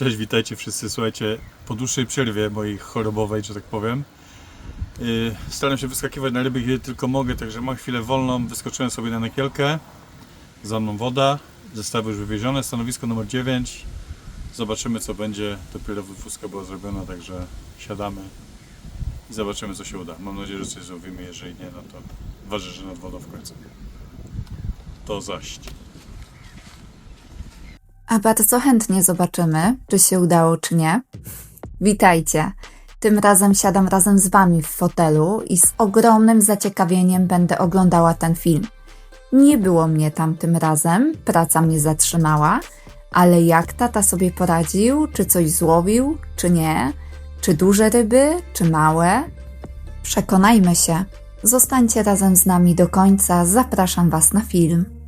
Cześć, witajcie wszyscy. Słuchajcie, po dłuższej przerwie mojej chorobowej, że tak powiem, yy, staram się wyskakiwać na ryby, kiedy tylko mogę, także mam chwilę wolną. Wyskoczyłem sobie na nekielkę, za mną woda, zestawy już wywiezione, stanowisko numer 9. Zobaczymy co będzie. Dopiero wypustka była zrobiona, także siadamy i zobaczymy co się uda. Mam nadzieję, że coś zrobimy, jeżeli nie, no to ważę, że nad wodą w końcu. To zaś. A bardzo chętnie zobaczymy, czy się udało, czy nie. Witajcie. Tym razem siadam razem z Wami w fotelu i z ogromnym zaciekawieniem będę oglądała ten film. Nie było mnie tam tym razem, praca mnie zatrzymała, ale jak tata sobie poradził, czy coś złowił, czy nie, czy duże ryby, czy małe? Przekonajmy się. Zostańcie razem z nami do końca, zapraszam Was na film.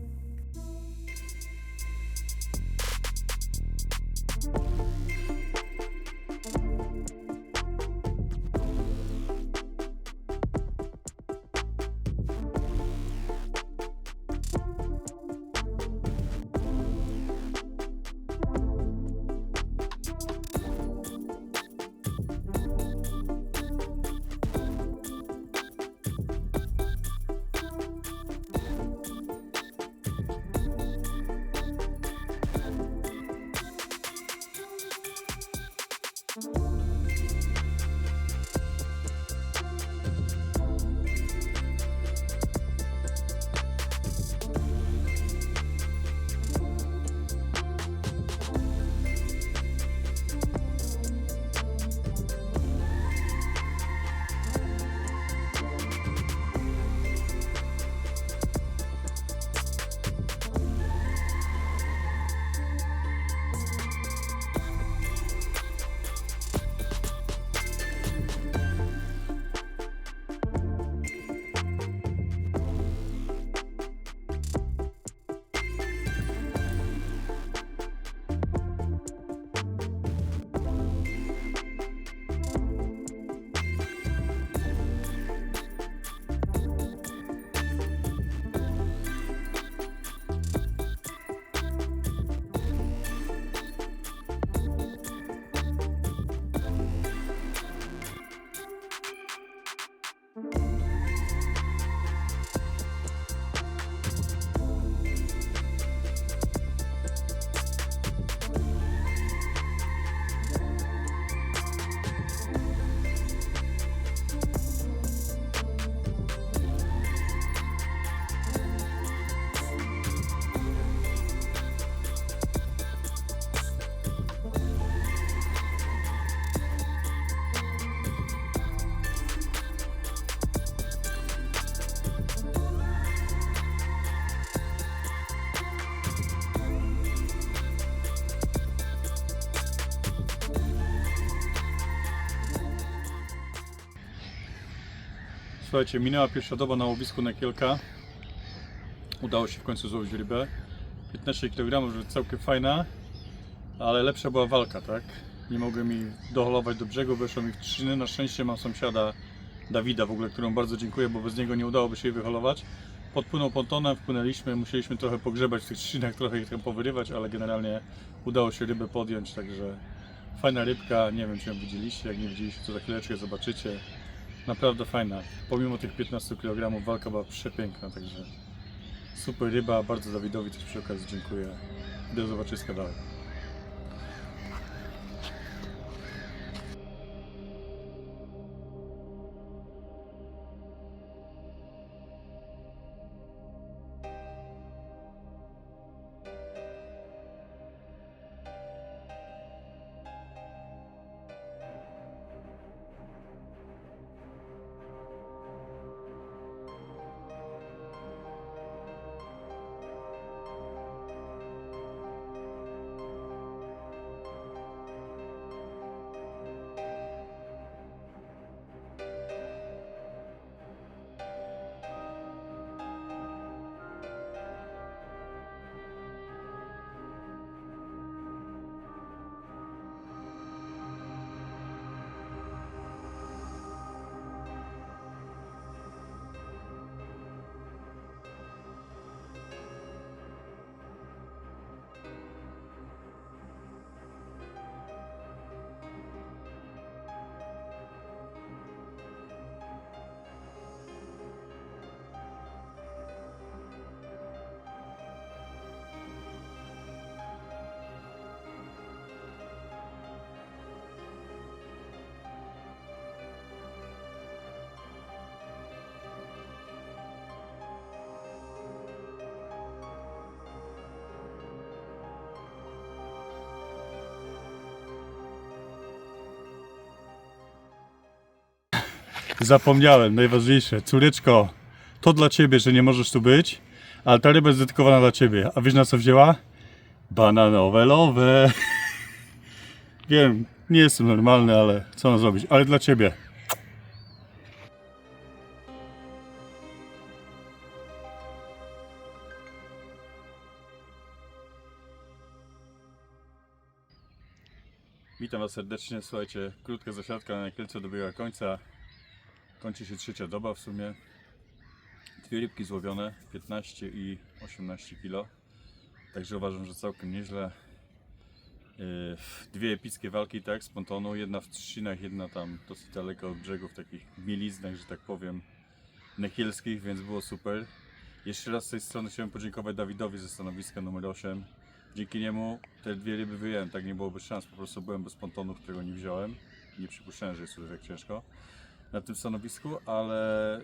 Słuchajcie, minęła pierwsza doba na łowisku na kielka. Udało się w końcu złowić rybę. 15 kg, że całkiem fajna, ale lepsza była walka, tak? Nie mogłem jej doholować do brzegu, weszło mi w. Na szczęście mam sąsiada Dawida w ogóle, któremu bardzo dziękuję, bo bez niego nie udałoby się jej wyholować. Podpłynął pontonem, wpłynęliśmy, musieliśmy trochę pogrzebać w tych trzcinach, trochę ich tam powyrywać, ale generalnie udało się rybę podjąć, także fajna rybka, nie wiem czy ją widzieliście, jak nie widzieliście to za chwileczkę zobaczycie. Naprawdę fajna. Pomimo tych 15 kg walka była przepiękna, także super ryba. Bardzo Dawidowi też przy okazji dziękuję. Do zobaczyska dalej. Zapomniałem, najważniejsze. Córeczko, to dla ciebie, że nie możesz tu być, ale ta ryba jest dedykowana dla ciebie. A wiesz na co wzięła? Bananowe lowe. Wiem, nie jestem normalny, ale co mam zrobić? Ale dla ciebie. Witam Was serdecznie. Słuchajcie, krótka zasiadka na Kielce dobiega końca. Kończy się trzecia doba w sumie. Dwie rybki złowione, 15 i 18 kg. Także uważam, że całkiem nieźle. Yy, Dwie epickie walki, tak, z pontonu. Jedna w trzcinach, jedna tam dosyć daleko od brzegu, w takich mieliznach, że tak powiem, nechielskich, więc było super. Jeszcze raz z tej strony chciałem podziękować Dawidowi ze stanowiska numer 8. Dzięki niemu te dwie ryby wyjąłem, tak nie byłoby szans, po prostu byłem bez pontonu, którego nie wziąłem. Nie przypuszczałem, że jest już tak ciężko na tym stanowisku, ale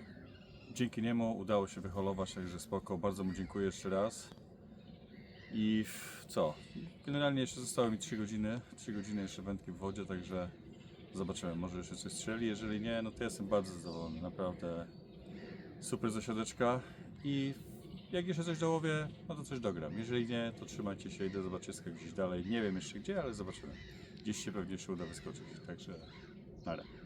dzięki niemu udało się wyholować, także spoko. Bardzo mu dziękuję jeszcze raz. I co? Generalnie jeszcze zostały mi 3 godziny. 3 godziny jeszcze wędki w wodzie, także zobaczymy. Może jeszcze coś strzeli. Jeżeli nie, no to jestem bardzo zadowolony. Naprawdę super zasiadeczka. I jak jeszcze coś dołowię, no to coś dogram. Jeżeli nie, to trzymajcie się, idę zobaczyć gdzieś dalej. Nie wiem jeszcze gdzie, ale zobaczymy. Gdzieś się pewnie jeszcze uda wyskoczyć. Także na razie.